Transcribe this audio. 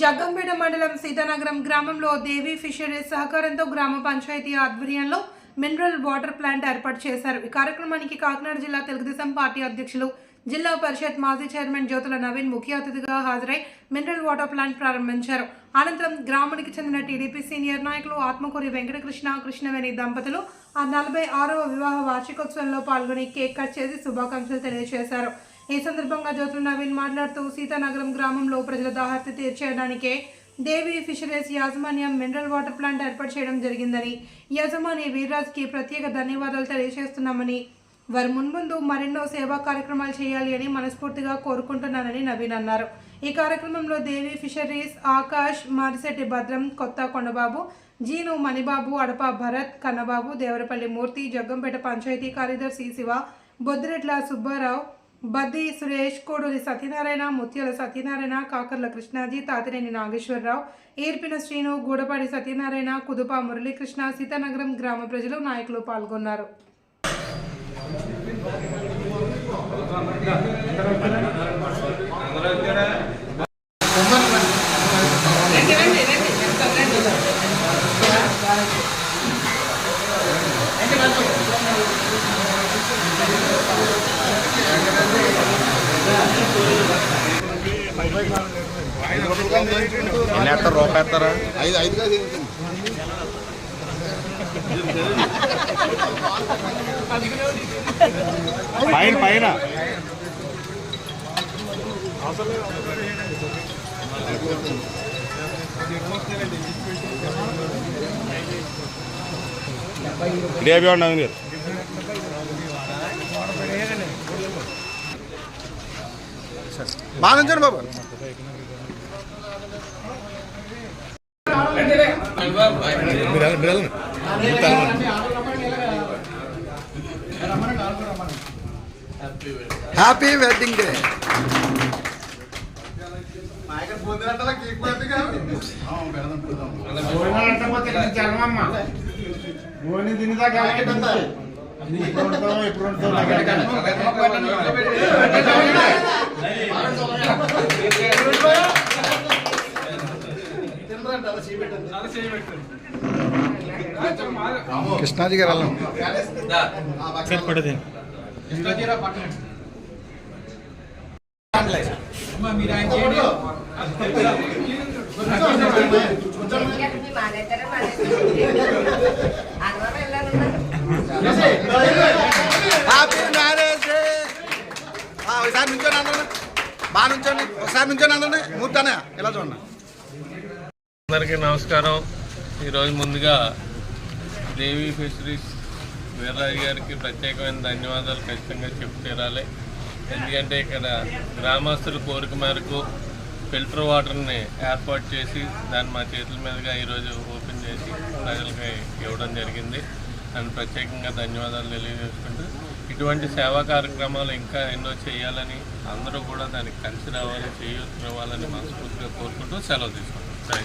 జగ్గంపేట మండలం సీతానగరం గ్రామంలో దేవి ఫిషరీస్ సహకారంతో గ్రామ పంచాయతీ ఆధ్వర్యంలో మినరల్ వాటర్ ప్లాంట్ ఏర్పాటు చేశారు. ఈ కార్యక్రమానికి కాకినాడ జిల్లా తెలుగుదేశం పార్టీ అధ్యక్షులు జిల్లా పరిషత్ మాజీ చైర్మన్ జ్యోతుల నవీన్ ముఖ్య అతిథిగా హాజరై మినరల్ వాటర్ ప్లాంట్ ప్రారంభించారు. అనంతరం గ్రామానికి చెందిన టీడీపీ సీనియర్ నాయకులు ఆత్మకూరి వెంకటకృష్ణ కృష్ణవేణి దంపతులు ఆ నలభై ఆరవ వివాహ వార్షికోత్సవంలో పాల్గొని కేక్ కట్ చేసి శుభాకాంక్షలు తెలియజేశారు. ఈ సందర్భంగా జ్యోతుల నవీన్ మాట్లాడుతూ సీతానగరం గ్రామంలో ప్రజల దాహర్తి తీర్చేయడానికే దేవి ఫిషరీస్ యాజమాన్యం మినరల్ వాటర్ ప్లాంట్ ఏర్పాటు చేయడం జరిగిందని యజమాని వీర్రాజ్కి ప్రత్యేక ధన్యవాదాలు తెలియజేస్తున్నామని వారు మున్ముందు మరెన్నో సేవా కార్యక్రమాలు చేయాలి అని మనస్ఫూర్తిగా కోరుకుంటున్నానని నవీన్ అన్నారు. ఈ కార్యక్రమంలో దేవి ఫిషరీస్ ఆకాష్ మారిశెట్టి భద్రం కొత్త కొండబాబు జీను మణిబాబు అడప భరత్ కన్నబాబు దేవరపల్లి మూర్తి జగ్గంపేట పంచాయతీ కార్యదర్శి శివ బొద్దిరెడ్ల సుబ్బారావు బద్ది సురేష్ కోడూరి సత్యనారాయణ ముత్యాల సత్యనారాయణ కాకర్ల కృష్ణాజీ తాతినేని నాగేశ్వరరావు ఏర్పిన శ్రీను గూడపాడి సత్యనారాయణ కుదుప మురళీకృష్ణ సీతానగరం గ్రామ ప్రజలు నాయకులు పాల్గొన్నారు. ఎన్ని వేస్తారు రూపాయి వేస్తారా ఐదు ఐదు కాదు. పైన పైన. గ్రేవీ ఉన్నాం మీరు బాగా నుంచండి బాబు. హ్యాపీ వెడ్డింగ్ డే భోని తినేదాకా ఎప్పుడు ఉంటాం ఎప్పుడు కృష్ణాజీ గారు వెళ్ళం హ్యాపీ మ్యారేజ్ ఒకసారి నుంచోండి అందరూ బాగా నుంచోండి ఒకసారి నుంచోని అందరూ మూర్తానే ఇలా చూడండి అందరికీ నమస్కారం. ఈరోజు ముందుగా దేవి ఫిషరీస్ వీర్రాజు గారికి ప్రత్యేకమైన ధన్యవాదాలు ఖచ్చితంగా చెప్పు తీరాలి. ఎందుకంటే ఇక్కడ గ్రామస్తుల కోరిక మేరకు ఫిల్టర్ వాటర్ని ఏర్పాటు చేసి దాన్ని మా చేతుల మీదుగా ఈరోజు ఓపెన్ చేసి ప్రజలకి ఇవ్వడం జరిగింది. దాన్ని ప్రత్యేకంగా ధన్యవాదాలు తెలియజేసుకుంటూ ఇటువంటి సేవా కార్యక్రమాలు ఇంకా ఎన్నో చేయాలని అందరూ కూడా దానికి కలిసి రావాలి చేయొచ్చు రావాలని మనస్ఫూర్తిగా కోరుకుంటూ సెలవు తీసుకుంటాం థ్యాంక్